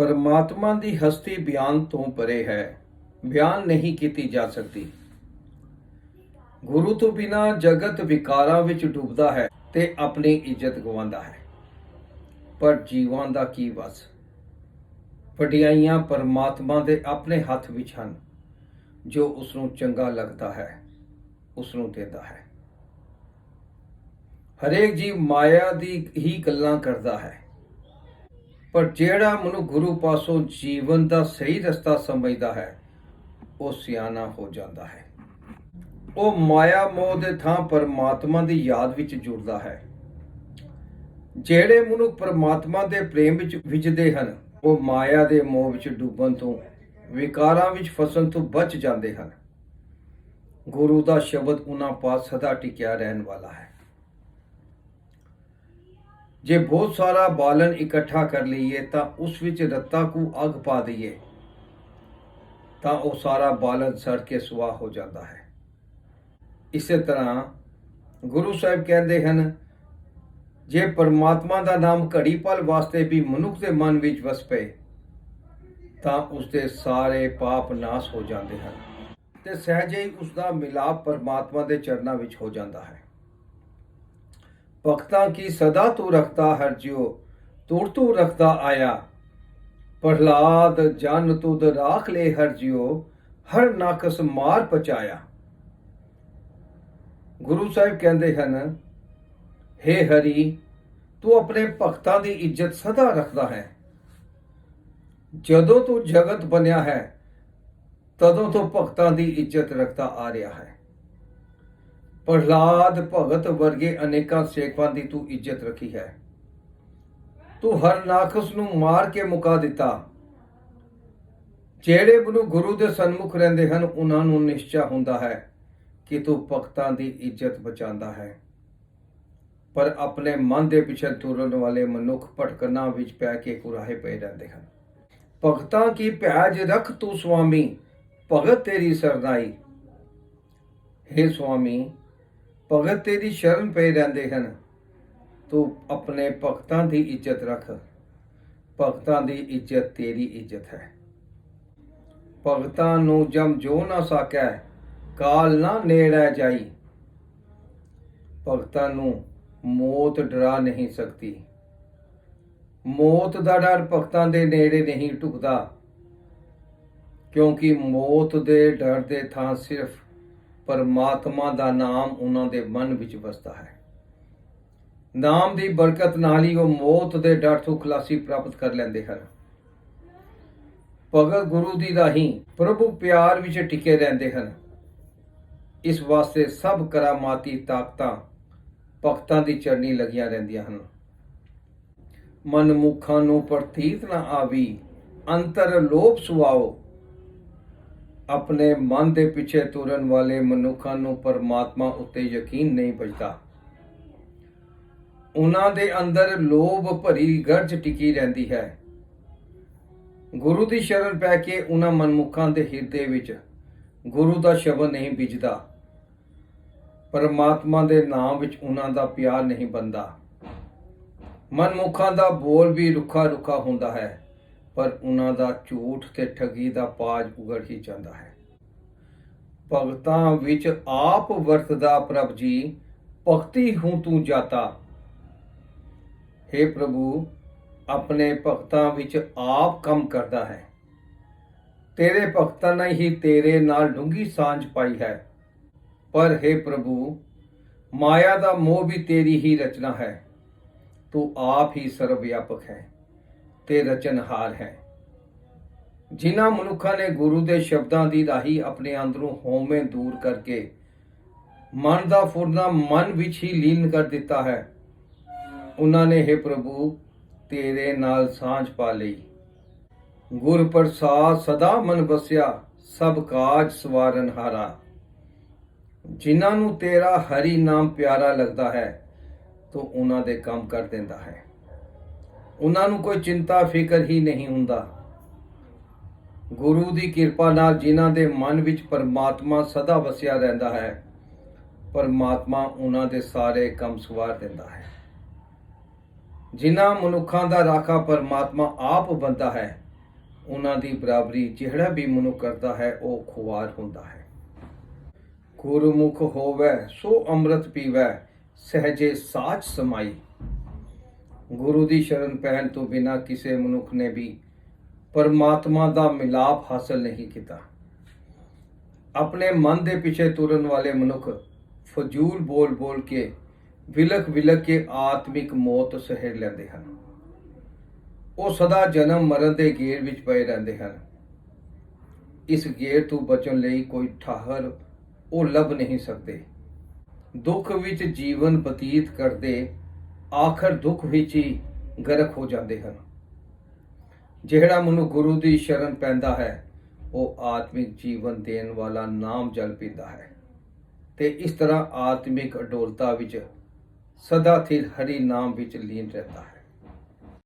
ਪਰਮਾਤਮਾ ਦੀ ਹਸਤੀ ਬਿਆਨ ਤੋਂ ਪਰੇ ਹੈ। ਬਿਆਨ ਨਹੀਂ ਕੀਤੀ ਜਾ ਸਕਦੀ। ਗੁਰੂ ਤੋਂ ਬਿਨਾ ਜਗਤ ਵਿਕਾਰਾਂ ਵਿੱਚ ਡੁੱਬਦਾ ਹੈ ਤੇ ਆਪਣੀ ਇੱਜ਼ਤ ਗਵਾਉਂਦਾ ਹੈ। ਪਰ ਜੀਵਾਂ ਦਾ ਕੀ ਵਸ? ਵਡਿਆਈਆਂ ਪਰਮਾਤਮਾ ਦੇ ਆਪਣੇ ਹੱਥ ਵਿੱਚ ਹਨ, ਜੋ ਉਸ ਨੂੰ ਚੰਗਾ ਲੱਗਦਾ ਹੈ ਉਸ ਨੂੰ ਦਿੰਦਾ ਹੈ। ਹਰੇਕ ਜੀਵ ਮਾਇਆ ਦੀ ਹੀ ਗੱਲਾਂ ਕਰਦਾ ਹੈ। ਪਰ ਜਿਹੜਾ ਮਨੁ ਗੁਰੂ ਪਾਸੋਂ ਜੀਵਨ ਦਾ ਸਹੀ ਰਸਤਾ ਸਮਝਦਾ ਹੈ, ਉਹ ਸਿਆਣਾ ਹੋ ਜਾਂਦਾ ਹੈ। ਉਹ ਮਾਇਆ ਮੋਹ ਦੇ ਥਾਂ ਪਰਮਾਤਮਾ ਦੀ ਯਾਦ ਵਿੱਚ ਜੁੜਦਾ ਹੈ। ਜਿਹੜੇ ਮਨੁ ਪਰਮਾਤਮਾ ਦੇ ਪ੍ਰੇਮ ਵਿੱਚ ਵਿਜਦੇ ਹਨ, ਉਹ ਮਾਇਆ ਦੇ ਮੋਹ ਵਿੱਚ ਡੁੱਬਣ ਤੋਂ, ਵਿਕਾਰਾਂ ਵਿੱਚ ਫਸਣ ਤੋਂ ਬਚ ਜਾਂਦੇ ਹਨ। ਗੁਰੂ ਦਾ ਸ਼ਬਦ ਉਹਨਾਂ ਪਾਸ ਸਦਾ ਟਿਕਿਆ ਰਹਿਣ ਵਾਲਾ ਹੈ। ਜੇ ਬਹੁਤ ਸਾਰਾ ਬਾਲਨ ਇਕੱਠਾ ਕਰ ਲਈਏ ਤਾਂ ਉਸ ਵਿੱਚ ਰੱਤਾ ਨੂੰ ਅੱਗ ਪਾ ਦਈਏ, ਤਾਂ ਉਹ ਸਾਰਾ ਬਾਲਨ ਸੜ ਕੇ ਸੁਆਹ ਹੋ ਜਾਂਦਾ ਹੈ। ਇਸੇ ਤਰ੍ਹਾਂ ਗੁਰੂ ਸਾਹਿਬ ਕਹਿੰਦੇ ਹਨ, ਜੇ ਪਰਮਾਤਮਾ ਦਾ ਨਾਮ ਘੜੀ ਪਲ ਵਾਸਤੇ ਵੀ ਮਨੁੱਖ ਦੇ ਮਨ ਵਿੱਚ ਵਸ ਪਏ ਤਾਂ ਉਸ ਦੇ ਸਾਰੇ ਪਾਪ ਨਾਸ ਹੋ ਜਾਂਦੇ ਹਨ ਤੇ ਸਹਿਜੇ ਹੀ ਉਸ ਦਾ ਮਿਲਾਪ ਪਰਮਾਤਮਾ ਦੇ ਚਰਨਾਂ ਵਿੱਚ ਹੋ ਜਾਂਦਾ ਹੈ। ਭਗਤਾਂ ਕੀ ਸਦਾ ਤੂੰ ਰਖਤਾ ਹਰ ਜਿਉ? ਤੂੜ ਤੂੰ ਰਖਤਾ ਆਇਆ। ਪ੍ਰਹਲਾਦ, ਜਨ ਤੁਧ ਰਾਖ ਲੈ ਹਰ ਜਿਉ, ਹਰ ਨਾਕਸ ਮਾਰ ਪਚਾਇਆ ਗੁਰੂ ਸਾਹਿਬ ਕਹਿੰਦੇ ਹਨ हे ਹਰੀ, ਤੂੰ ਆਪਣੇ ਭਗਤਾਂ ਦੀ ਇੱਜ਼ਤ ਸਦਾ ਰੱਖਦਾ ਹੈ। ਜਦੋਂ ਤੂੰ ਜਗਤ ਬਣਿਆ ਹੈ, ਤਦੋਂ ਤੋਂ ਭਗਤਾਂ ਦੀ ਇੱਜ਼ਤ ਰੱਖਦਾ ਆ ਰਿਹਾ ਹੈ। ਪ੍ਰਹਲਾਦ ਭਗਤ ਵਰਗੇ ਅਨੇਕਾਂ ਸੇਖਾਂ ਦੀ ਤੂੰ ਇੱਜ਼ਤ ਰੱਖੀ ਹੈ। ਤੂੰ ਹਰ ਨਾਖਸ ਨੂੰ ਮਾਰ ਕੇ ਮੁਕਾ ਦਿੱਤਾ। ਜਿਹੜੇ ਬਨੂ ਗੁਰੂ ਦੇ ਸਨਮੁਖ ਰਹਿੰਦੇ ਹਨ, ਉਹਨਾਂ ਨੂੰ ਨਿਸ਼ਚਾ ਹੁੰਦਾ ਹੈ ਕਿ ਤੂੰ ਭਗਤਾਂ ਦੀ ਇੱਜ਼ਤ ਬਚਾਉਂਦਾ ਹੈ। ਪਰ ਆਪਣੇ ਮਨ ਦੇ ਪਿੱਛੇ ਤੁਰਨ ਵਾਲੇ ਮਨੁੱਖ ਭਟਕਣਾ ਵਿੱਚ ਪੈ ਕੇ ਕੁਰਾਹੇ ਪਏ ਰਹਿੰਦੇ ਹਨ। ਭਗਤਾਂ ਕੀ ਭੈਜ ਰੱਖ ਤੂੰ ਸੁਆਮੀ ਭਗਤ ਤੇਰੀ ਸਰਦਾਈ। हे ਸੁਆਮੀ ਭਗਤ ਤੇਰੀ ਸ਼ਰਨ ਪਏ ਰਹਿੰਦੇ ਹਨ। ਤੂੰ ਆਪਣੇ ਭਗਤਾਂ ਦੀ ਇੱਜ਼ਤ ਰੱਖ। ਭਗਤਾਂ ਦੀ ਇੱਜ਼ਤ ਤੇਰੀ ਇੱਜ਼ਤ ਹੈ। ਭਗਤਾਂ ਨੂੰ ਜਮ ਜੋ ਨਾ ਸਕੈ, ਕਾਲ ਨਾ ਨੇੜੇ ਜਾਈ। ਭਗਤਾਂ ਨੂੰ ਮੌਤ ਡਰਾ ਨਹੀਂ ਸਕਦੀ। ਮੌਤ ਦਾ ਡਰ ਭਗਤਾਂ ਦੇ ਨੇੜੇ ਨਹੀਂ ਟੁਕਦਾ ਕਿਉਂਕਿ ਮੌਤ ਦੇ ਡਰ ਦੇ ਥਾਂ ਸਿਰਫ ਪਰਮਾਤਮਾ ਦਾ ਨਾਮ ਉਹਨਾਂ ਦੇ ਮਨ ਵਿੱਚ ਵਸਦਾ ਹੈ। ਨਾਮ ਦੀ ਬਰਕਤ ਨਾਲ ਹੀ ਉਹ ਮੌਤ ਦੇ ਡਰ ਤੋਂ ਖਲਾਸੀ ਪ੍ਰਾਪਤ ਕਰ ਲੈਂਦੇ ਹਨ। ਭਗਤ ਗੁਰੂ ਦੀ ਰਾਹੀਂ ਪ੍ਰਭੂ ਪਿਆਰ ਵਿੱਚ ਟਿਕੇ ਰਹਿੰਦੇ ਹਨ। ਇਸ ਵਾਸਤੇ ਸਭ ਕਰਾਮਾਤੀ ਤਾਕਤਾਂ ਭਗਤਾਂ ਦੀ ਚਰਨੀ ਲੱਗੀਆਂ ਰਹਿੰਦੀਆਂ ਹਨ। ਮਨਮੁਖਾਂ ਨੂੰ ਪ੍ਰਤੀਤ ਨਾ ਆਵੀ, ਅੰਤਰ ਲੋਭ ਸੁਆਓ ਆਪਣੇ ਮਨ ਦੇ ਪਿੱਛੇ ਤੁਰਨ ਵਾਲੇ ਮਨੁੱਖਾਂ ਨੂੰ ਪਰਮਾਤਮਾ ਉੱਤੇ ਯਕੀਨ ਨਹੀਂ ਬਚਦਾ। ਉਹਨਾਂ ਦੇ ਅੰਦਰ ਲੋਭ ਭਰੀ ਗਰਜ ਟਿਕੀ ਰਹਿੰਦੀ ਹੈ। ਗੁਰੂ ਦੀ ਸ਼ਰਨ ਪੈ ਕੇ ਉਹਨਾਂ ਮਨਮੁੱਖਾਂ ਦੇ ਹਿਰਦੇ ਵਿੱਚ ਗੁਰੂ ਦਾ ਸ਼ਬਦ ਨਹੀਂ ਵਿਜਦਾ ਪਰਮਾਤਮਾ ਦੇ ਨਾਮ ਵਿੱਚ ਉਹਨਾਂ ਦਾ ਪਿਆਰ ਨਹੀਂ ਬੰਦਾ ਮਨਮੁੱਖਾਂ ਦਾ ਬੋਲ ਵੀ ਰੁੱਖਾ ਰੁੱਖਾ ਹੁੰਦਾ ਹੈ। ਪਰ ਉਹਨਾਂ ਦਾ ਝੂਠ ਤੇ ਠਗੀ ਦਾ ਪਾਜ ਉਗੜ ਹੀ ਜਾਂਦਾ ਹੈ। ਭਗਤਾਂ ਵਿੱਚ ਆਪ ਵਰਤਦਾ ਪ੍ਰਭ ਜੀ, ਭਗਤੀ ਹੂੰ ਤੂੰ ਜਾਤਾ। हे ਪ੍ਰਭੂ, ਆਪਣੇ ਭਗਤਾਂ ਵਿੱਚ ਆਪ ਕੰਮ ਕਰਦਾ ਹੈ। ਤੇਰੇ ਭਗਤਾਂ ਨੇ ਹੀ ਤੇਰੇ ਨਾਲ ਡੂੰਗੀ ਸਾਂਝ ਪਾਈ ਹੈ। ਪਰ हे ਪ੍ਰਭੂ, ਮਾਇਆ ਦਾ ਮੋਹ ਵੀ ਤੇਰੀ ਹੀ ਰਚਨਾ ਹੈ। ਤੂੰ ਆਪ ਹੀ ਸਰਵ ਵਿਆਪਕ ਹੈ। ਤੇ ਰਚਨਹਾਰ ਹੈ। ਜਿਨ੍ਹਾਂ ਮਨੁੱਖਾਂ ਨੇ ਗੁਰੂ ਦੇ ਸ਼ਬਦਾਂ ਦੀ ਰਾਹੀਂ ਆਪਣੇ ਅੰਦਰੋਂ ਹਉਮੈ ਦੂਰ ਕਰਕੇ ਮਨ ਦਾ ਫੁਰਨਾ ਮਨ ਵਿੱਚ ਹੀ ਲੀਨ ਕਰ ਦਿੱਤਾ ਹੈ। ਉਹਨਾਂ ਨੇ हे ਪ੍ਰਭੂ, ਤੇਰੇ ਨਾਲ ਸਾਂਝ ਪਾ ਲਈ। ਗੁਰ ਪ੍ਰਸਾਦ ਸਦਾ ਮਨ ਵਸਿਆ, ਸਭ ਕਾਜ ਸਵਾਰਨ ਹਾਰਾ। ਜਿਨ੍ਹਾਂ ਨੂੰ ਤੇਰਾ ਹਰੀ ਨਾਮ ਪਿਆਰਾ ਲੱਗਦਾ ਹੈ, ਤੋ ਉਹਨਾਂ ਦੇ ਕੰਮ ਕਰ ਦਿੰਦਾ ਹੈ। ਉਹਨਾਂ ਨੂੰ ਕੋਈ ਚਿੰਤਾ, ਫਿਕਰ ਹੀ ਨਹੀਂ ਹੁੰਦਾ। ਗੁਰੂ ਦੀ ਕਿਰਪਾ ਨਾਲ ਜਿਨ੍ਹਾਂ ਦੇ ਮਨ ਵਿੱਚ ਪਰਮਾਤਮਾ ਸਦਾ ਵਸਿਆ ਰਹਿੰਦਾ ਹੈ, ਪਰਮਾਤਮਾ ਉਹਨਾਂ ਦੇ ਸਾਰੇ ਕੰਮ ਸਵਾਰ ਦਿੰਦਾ ਹੈ। ਜਿਨ੍ਹਾਂ ਮਨੁੱਖਾਂ ਦਾ ਰਾਖਾ ਪਰਮਾਤਮਾ ਆਪ ਬੰਦਾ ਹੈ, ਉਹਨਾਂ ਦੀ ਬਰਾਬਰੀ ਜਿਹੜਾ ਵੀ ਮਨੁੱਖ ਕਰਦਾ ਹੈ, ਉਹ ਖੁਆਰ ਹੁੰਦਾ ਹੈ। ਗੁਰਮੁਖ ਹੋਵੇ, ਸੋ ਅੰਮ੍ਰਿਤ ਪੀਵੈ, ਸਹਜੇ ਸਾਚ ਸਮਾਈ। ਗੁਰੂ ਦੀ ਸ਼ਰਨ ਪੈਣ ਤੋਂ ਬਿਨਾ ਕਿਸੇ ਮਨੁੱਖ ਨੇ ਵੀ ਪਰਮਾਤਮਾ ਦਾ ਮਿਲਾਪ ਹਾਸਲ ਨਹੀਂ ਕੀਤਾ। ਆਪਣੇ ਮਨ ਦੇ ਪਿੱਛੇ ਤੁਰਨ ਵਾਲੇ ਮਨੁੱਖ ਫਜ਼ੂਲ ਬੋਲ ਬੋਲ ਕੇ ਵਿਲਕ ਵਿਲਕ ਕੇ ਆਤਮਿਕ ਮੌਤ ਸਹਿਰ ਲੈਂਦੇ ਹਨ। ਉਹ ਸਦਾ ਜਨਮ ਮਰਨ ਦੇ ਗੇੜ ਵਿੱਚ ਪਏ ਰਹਿੰਦੇ ਹਨ। ਇਸ ਗੇੜ ਤੋਂ ਬਚਣ ਲਈ ਕੋਈ ਠਾਹਰ ਉਹ ਲੱਭ ਨਹੀਂ ਸਕਦੇ। ਦੁੱਖ ਵਿੱਚ ਜੀਵਨ ਬਤੀਤ ਕਰਦੇ ਆਖਰ ਦੁੱਖ ਵਿੱਚ ਹੀ ਗਰਕ ਹੋ ਜਾਂਦੇ ਹਨ। ਜਿਹੜਾ ਮਨੁ ਗੁਰੂ ਦੀ ਸ਼ਰਨ ਪੈਂਦਾ ਹੈ, ਉਹ ਆਤਮਿਕ ਜੀਵਨ ਦੇਣ ਵਾਲਾ ਨਾਮ ਜਲ ਪੀਂਦਾ ਹੈ। ਤੇ ਇਸ ਤਰ੍ਹਾਂ ਆਤਮਿਕ ਅਡੋਲਤਾ ਵਿੱਚ ਸਦਾ ਥਿਰ ਹਰੀ ਨਾਮ ਵਿੱਚ ਲੀਨ ਰਹਿੰਦਾ ਹੈ।